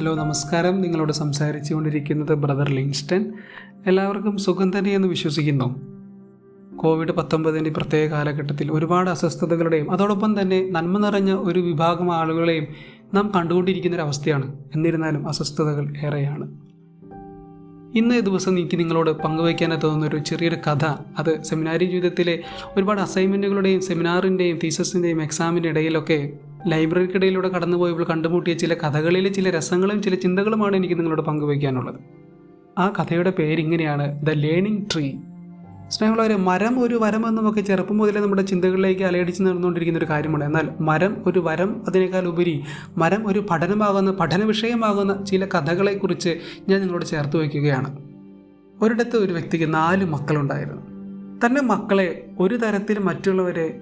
Hello നമസ്കാരം. നിങ്ങളോട് സംസാരിച്ചു കൊണ്ടിരിക്കുന്നത് ബ്രദർ ലിങ്സ്റ്റൺ എല്ലാവർക്കും സുഖം തന്നെയെന്ന് വിശ്വസിക്കുന്നു. കോവിഡ് പത്തൊമ്പതിന്റെ പ്രത്യേക കാലഘട്ടത്തിൽ ഒരുപാട് അസ്വസ്ഥതകളുടെയും അതോടൊപ്പം തന്നെ നന്മ നിറഞ്ഞ ഒരു വിഭാഗം ആളുകളെയും നാം കണ്ടുകൊണ്ടിരിക്കുന്ന ഒരു അവസ്ഥയാണ്. എന്നിരുന്നാലും അസ്വസ്ഥതകൾ ഏറെയാണ്. ഇന്ന് ദിവസം എനിക്ക് നിങ്ങളോട് പങ്കുവയ്ക്കാനായി തോന്നുന്ന ഒരു ചെറിയൊരു കഥ. അത് സെമിനാരി ജീവിതത്തിലെ ഒരുപാട് അസൈൻമെന്റുകളുടെയും സെമിനാറിന്റെയും തീസസിന്റെയും എക്സാമിന്റെ ഇടയിലൊക്കെ ലൈബ്രറിക്കിടയിലൂടെ കടന്നുപോയപ്പോൾ കണ്ടുമുട്ടിയ ചില കഥകളിലെ ചില രസങ്ങളും ചില ചിന്തകളുമാണ് എനിക്ക് നിങ്ങളോട് പങ്കുവയ്ക്കാനുള്ളത്. ആ കഥയുടെ പേരിങ്ങനെയാണ് ദ ലേണിംഗ് ട്രീ സ്നേഹമുള്ളവരെ മരം ഒരു വരം എന്നുമൊക്കെ ചെറുപ്പം മുതലേ നമ്മുടെ ചിന്തകളിലേക്ക് അലയടിച്ച് നടന്നുകൊണ്ടിരിക്കുന്ന ഒരു കാര്യമാണ്. എന്നാൽ മരം ഒരു വരം അതിനേക്കാൾ ഉപരി മരം ഒരു പഠനമാകുന്ന പഠന വിഷയമാകുന്ന ചില കഥകളെക്കുറിച്ച് ഞാൻ നിങ്ങളോട് ചേർത്ത് വയ്ക്കുകയാണ്. ഒരിടത്ത് ഒരു വ്യക്തിക്ക് നാല് മക്കളുണ്ടായിരുന്നു. തന്റെ മക്കളെ ഒരു തരത്തിൽ മറ്റുള്ളവരെ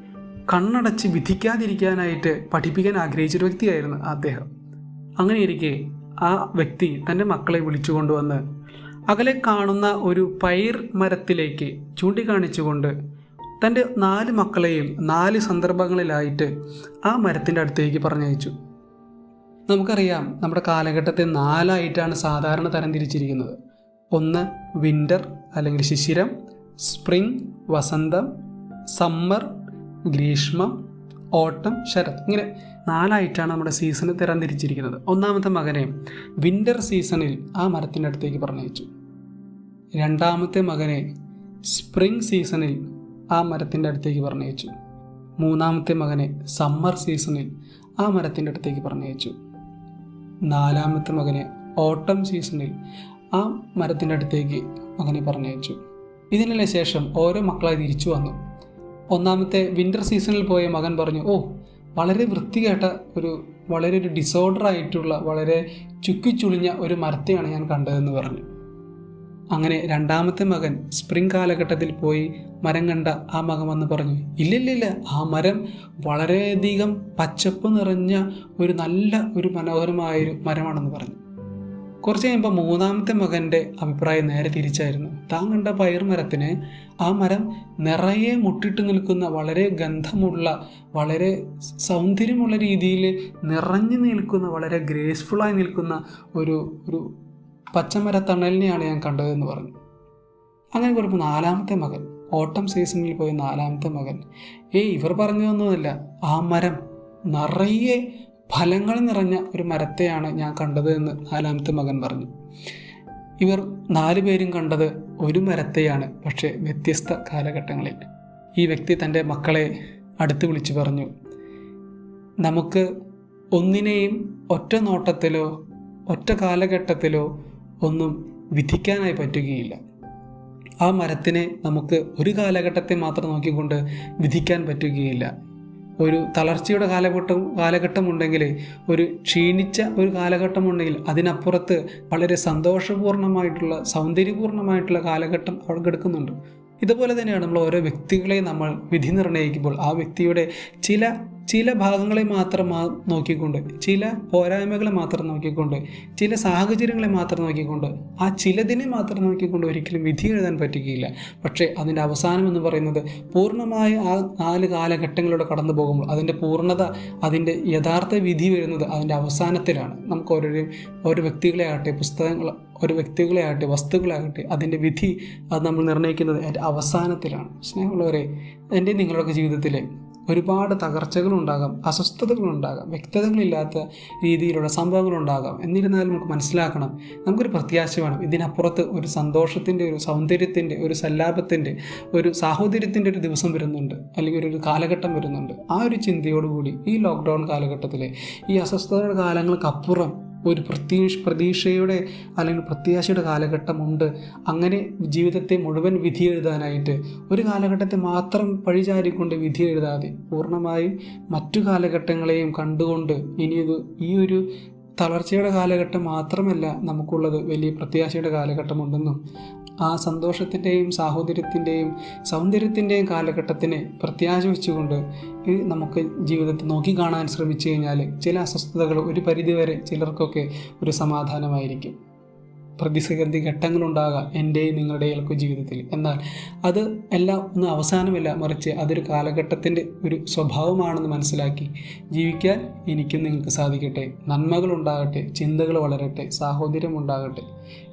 കണ്ണടച്ച് വിധിക്കാതിരിക്കാനായിട്ട് പഠിപ്പിക്കാൻ ആഗ്രഹിച്ചൊരു വ്യക്തിയായിരുന്നു അദ്ദേഹം. അങ്ങനെ ഇരിക്കെ ആ വ്യക്തി തന്റെ മക്കളെ വിളിച്ചു കൊണ്ടുവന്ന് അകലെ കാണുന്ന ഒരു പൈർ മരത്തിലേക്ക് ചൂണ്ടിക്കാണിച്ചുകൊണ്ട് തന്റെ നാല് മക്കളെയും നാല് സന്ദർഭങ്ങളിലായിട്ട് ആ മരത്തിന്റെ അടുത്തേക്ക് പറഞ്ഞയച്ചു. നമുക്കറിയാം നമ്മുടെ കാലഘട്ടത്തെ നാലായിട്ടാണ് സാധാരണ തരംതിരിച്ചിരിക്കുന്നത് ഒന്ന് വിന്റർ അല്ലെങ്കിൽ ശിശിരം സ്പ്രിംഗ് വസന്തം സമ്മർ ഗ്രീഷ്മം ഓട്ടം ശരത് ഇങ്ങനെ നാലായിട്ടാണ് നമ്മുടെ സീസൺ തരംതിരിച്ചിരിക്കുന്നത്. ഒന്നാമത്തെ മകനെ വിന്റർ സീസണിൽ ആ മരത്തിന്റെ അടുത്തേക്ക് പറഞ്ഞയച്ചു. രണ്ടാമത്തെ മകനെ സ്പ്രിംഗ് സീസണിൽ ആ മരത്തിന്റെ അടുത്തേക്ക് പറഞ്ഞയച്ചു. മൂന്നാമത്തെ മകനെ സമ്മർ സീസണിൽ ആ മരത്തിന്റെ അടുത്തേക്ക് പറഞ്ഞയച്ചു. നാലാമത്തെ മകനെ ഓട്ടം സീസണിൽ ആ മരത്തിന്റെ അടുത്തേക്ക് മകനെ പറഞ്ഞയച്ചു. ഇതിനെല്ലാം ശേഷം ഓരോ മക്കളായി തിരിച്ചു വന്നു. ഒന്നാമത്തെ വിന്റർ സീസണിൽ പോയ മകൻ പറഞ്ഞു ഓ വളരെ വൃത്തികേട്ട ഒരു വളരെ ഒരു ഡിസോർഡർ ആയിട്ടുള്ള വളരെ ചുക്കിച്ചുളിഞ്ഞ ഒരു മരത്തെയാണ് ഞാൻ കണ്ടതെന്ന് പറഞ്ഞു. അങ്ങനെ രണ്ടാമത്തെ മകൻ സ്പ്രിംഗ് കാലഘട്ടത്തിൽ പോയി മരം കണ്ട ആ മകൻ വന്ന് പറഞ്ഞു ഇല്ലില്ലില്ല ആ മരം വളരെയധികം പച്ചപ്പ് നിറഞ്ഞ ഒരു നല്ല ഒരു മനോഹരമായൊരു മരമാണെന്ന് പറഞ്ഞു. കുറച്ച് കഴിയുമ്പോൾ മൂന്നാമത്തെ മകന്റെ അഭിപ്രായം നേരെ തിരിച്ചായിരുന്നു. താൻ കണ്ട പയർ മരത്തിന് ആ മരം നിറയെ മുട്ടിട്ട് നിൽക്കുന്ന വളരെ ഗന്ധമുള്ള വളരെ സൗന്ദര്യമുള്ള രീതിയിൽ നിറഞ്ഞു നിൽക്കുന്ന വളരെ ഗ്രേസ്ഫുള്ളായി നിൽക്കുന്ന ഒരു ഒരു പച്ചമരത്തണലിനെയാണ് ഞാൻ കണ്ടതെന്ന് പറഞ്ഞു. അങ്ങനെ പറയുമ്പോൾ നാലാമത്തെ മകൻ ഓട്ടം സീസണിൽ പോയ നാലാമത്തെ മകൻ ഏയ് ഇവർ പറഞ്ഞതൊന്നുമല്ല ആ മരം നിറയെ ഫലങ്ങൾ നിറഞ്ഞ ഒരു മരത്തെയാണ് ഞാൻ കണ്ടത് എന്ന് നാലാമത്തെ മകൻ പറഞ്ഞു. ഇവർ നാലു പേരും കണ്ടത് ഒരു മരത്തെയാണ് പക്ഷേ വ്യത്യസ്ത കാലഘട്ടങ്ങളിൽ. ഈ വ്യക്തി തന്റെ മക്കളെ അടുത്ത് വിളിച്ചു പറഞ്ഞു നമുക്ക് ഒന്നിനെയും ഒറ്റ നോട്ടത്തിലോ ഒറ്റ കാലഘട്ടത്തിലോ ഒന്നും വിധിക്കാനായി പറ്റുകയില്ല. ആ മരത്തിനെ നമുക്ക് ഒരു കാലഘട്ടത്തെ മാത്രം നോക്കിക്കൊണ്ട് വിധിക്കാൻ പറ്റുകയില്ല. ഒരു തളർച്ചയുടെ കാലഘട്ടം കാലഘട്ടമുണ്ടെങ്കിൽ ഒരു ക്ഷീണിച്ച ഒരു കാലഘട്ടമുണ്ടെങ്കിൽ അതിനപ്പുറത്ത് വളരെ സന്തോഷപൂർണമായിട്ടുള്ള സൗന്ദര്യപൂർണമായിട്ടുള്ള കാലഘട്ടം അവിടെ കിടക്കുന്നുണ്ട് ഇതുപോലെ തന്നെയാണ് നമ്മൾ ഓരോ വ്യക്തികളെ നമ്മൾ വിധി നിർണയിക്കുമ്പോൾ ആ വ്യക്തിയുടെ ചില ചില ഭാഗങ്ങളെ മാത്രം നോക്കിക്കൊണ്ട് ചില പോരായ്മകളെ മാത്രം നോക്കിക്കൊണ്ട് ചില സാഹചര്യങ്ങളെ മാത്രം നോക്കിക്കൊണ്ട് ആ ചിലതിനെ മാത്രം നോക്കിക്കൊണ്ട് ഒരിക്കലും വിധി എഴുതാൻ പറ്റുകയില്ല. പക്ഷേ അതിന്റെ അവസാനം എന്ന് പറയുന്നത് പൂർണമായ ആ നാല് കാലഘട്ടങ്ങളിലൂടെ കടന്നു പോകുമ്പോൾ അതിന്റെ പൂർണത അതിന്റെ യഥാർത്ഥ വിധി വരുന്നത് അതിന്റെ അവസാനത്തിലാണ്. നമുക്ക് ഓരോരും ഓരോ വ്യക്തികളെ ആകട്ടെ പുസ്തകങ്ങൾ ഒരു വ്യക്തികളെ ആകട്ടെ വസ്തുക്കളാകട്ടെ അതിന്റെ വിധി അത് നമ്മൾ നിർണയിക്കുന്നത് എന്റെ അവസാനത്തിലാണ്. സ്നേഹമുള്ളവരെ എന്റെ നിങ്ങളുടെ ജീവിതത്തിൽ ഒരുപാട് തകർച്ചകളുണ്ടാകാം അസ്വസ്ഥതകളുണ്ടാകാം വ്യക്തതകളില്ലാത്ത രീതിയിലുള്ള സംഭവങ്ങളുണ്ടാകാം. എന്നിരുന്നാലും നമുക്ക് മനസ്സിലാക്കണം നമുക്കൊരു പ്രത്യാശ വേണം. ഇതിനപ്പുറത്ത് ഒരു സന്തോഷത്തിന്റെ ഒരു സൗന്ദര്യത്തിന്റെ ഒരു സല്ലാപത്തിന്റെ ഒരു സാഹോദര്യത്തിന്റെ ഒരു ദിവസം വരുന്നുണ്ട്. അല്ലെങ്കിൽ ഒരു- കാലഘട്ടം വരുന്നുണ്ട്. ആ ഒരു ചിന്തയോടുകൂടി ഈ ലോക്ക്ഡൗൺ കാലഘട്ടത്തിലെ ഈ അസ്വസ്ഥതയുടെ കാലങ്ങൾക്കപ്പുറം ഒരു പ്രതീക്ഷ പ്രതീക്ഷയുടെ അല്ലെങ്കിൽ പ്രത്യാശയുടെ കാലഘട്ടമുണ്ട്. അങ്ങനെ ജീവിതത്തെ മുഴുവൻ വിധി എഴുതാനായിട്ട് ഒരു കാലഘട്ടത്തെ മാത്രം പഴിചാരിക്കൊണ്ട് വിധി എഴുതാതെ പൂർണമായും മറ്റു കാലഘട്ടങ്ങളെയും കണ്ടുകൊണ്ട് ഇനിയത് ഈ ഒരു തളർച്ചയുടെ കാലഘട്ടം മാത്രമല്ല നമുക്കുള്ളത്. വലിയ പ്രത്യാശയുടെ കാലഘട്ടമുണ്ടെന്നും ആ സന്തോഷത്തിന്റെയും സാഹോദര്യത്തിന്റെയും സൗന്ദര്യത്തിന്റെയും കാലഘട്ടത്തിനെ പ്രത്യാശ വെച്ചുകൊണ്ട് നമുക്ക് ജീവിതത്തിൽ നോക്കിക്കാണാൻ ശ്രമിച്ചു കഴിഞ്ഞാൽ ചില അസ്വസ്ഥതകൾ ഒരു പരിധിവരെ ചിലർക്കൊക്കെ ഒരു സമാധാനമായിരിക്കും. പ്രതിസന്ധി ഘട്ടങ്ങളുണ്ടാകാം എന്റെയും നിങ്ങളുടെയൊക്കെ ജീവിതത്തിൽ. എന്നാൽ അത് എല്ലാം ഒന്ന് അവസാനമല്ല മറിച്ച് അതൊരു കാലഘട്ടത്തിന്റെ ഒരു സ്വഭാവമാണെന്ന് മനസ്സിലാക്കി ജീവിക്കാൻ എനിക്കും നിങ്ങൾക്ക് സാധിക്കട്ടെ. നന്മകൾ ഉണ്ടാകട്ടെ ചിന്തകൾ വളരട്ടെ സാഹോദര്യം ഉണ്ടാകട്ടെ.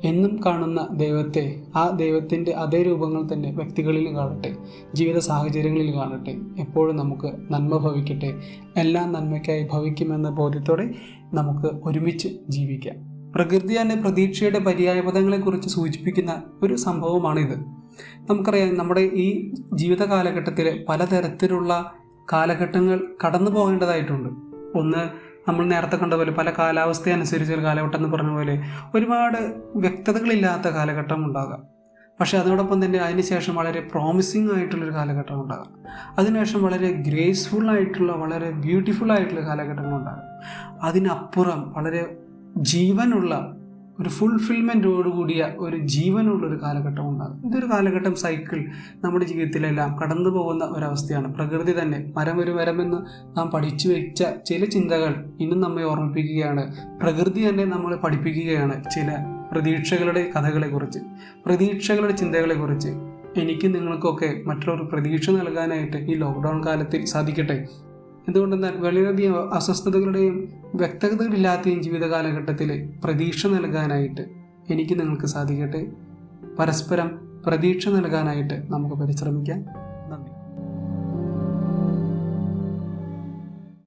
എന്നും കാണുന്ന ദൈവത്തെ ആ ദൈവത്തിന്റെ അതേ രൂപങ്ങൾ തന്നെ വ്യക്തികളിലും കാണട്ടെ ജീവിത സാഹചര്യങ്ങളിൽ കാണട്ടെ. എപ്പോഴും നമുക്ക് നന്മ ഭവിക്കട്ടെ. എല്ലാം നന്മയ്ക്കായി ഭവിക്കുമെന്ന ബോധ്യത്തോടെ നമുക്ക് ഒരുമിച്ച് ജീവിക്കാം. പ്രകൃതി തന്നെ പ്രതീക്ഷയുടെ പര്യായപദങ്ങളെക്കുറിച്ച് സൂചിപ്പിക്കുന്ന ഒരു സംഭവമാണിത്. നമുക്കറിയാം നമ്മുടെ ഈ ജീവിത കാലഘട്ടത്തിൽ പലതരത്തിലുള്ള കാലഘട്ടങ്ങൾ കടന്നു പോകേണ്ടതായിട്ടുണ്ട്. ഒന്ന് നമ്മൾ നേരത്തെ കണ്ട പോലെ പല കാലാവസ്ഥ അനുസരിച്ച് കാലഘട്ടം എന്ന് പറഞ്ഞ പോലെ ഒരുപാട് വ്യക്തതകളില്ലാത്ത കാലഘട്ടം ഉണ്ടാകാം. പക്ഷേ അതോടൊപ്പം തന്നെ അതിനുശേഷം വളരെ പ്രോമിസിങ് ആയിട്ടുള്ളൊരു കാലഘട്ടം ഉണ്ടാകാം. അതിനുശേഷം വളരെ ഗ്രേസ്ഫുൾ ആയിട്ടുള്ള വളരെ ബ്യൂട്ടിഫുൾ ആയിട്ടുള്ള കാലഘട്ടങ്ങൾ ഉണ്ടാകാം. അതിനപ്പുറം വളരെ ജീവനുള്ള ഒരു ഫുൾഫിൽമെന്റോട് കൂടിയ ഒരു ജീവനുള്ള ഒരു കാലഘട്ടം ഉണ്ടാകും. ഇതൊരു കാലഘട്ടം സൈക്കിൾ നമ്മുടെ ജീവിതത്തിലെല്ലാം കടന്നു പോകുന്ന ഒരവസ്ഥയാണ്. പ്രകൃതി തന്നെ മരം ഒരു മരമെന്ന് നാം പഠിച്ചു വെച്ച ചില ചിന്തകൾ ഇന്നും നമ്മെ ഓർമ്മിപ്പിക്കുകയാണ്. പ്രകൃതി തന്നെ നമ്മളെ പഠിപ്പിക്കുകയാണ് ചില പ്രതീക്ഷകളുടെ കഥകളെക്കുറിച്ച് പ്രതീക്ഷകളുടെ ചിന്തകളെക്കുറിച്ച്. എനിക്ക് നിങ്ങൾക്കൊക്കെ മറ്റുള്ളവർ പ്രതീക്ഷ നൽകാനായിട്ട് ഈ ലോക്ക്ഡൗൺ കാലത്തിൽ സാധിക്കട്ടെ? എന്തുകൊണ്ടെന്നാൽ വളരെയധികം അസ്വസ്ഥതകളുടെയും വ്യക്തതകളില്ലാത്തയും ജീവിത കാലഘട്ടത്തിൽ പ്രതീക്ഷ നൽകാനായിട്ട് എനിക്ക് നിങ്ങൾക്ക് സാധിക്കട്ടെ. പരസ്പരം പ്രതീക്ഷ നൽകാനായിട്ട് നമുക്ക് പരിശ്രമിക്കാം.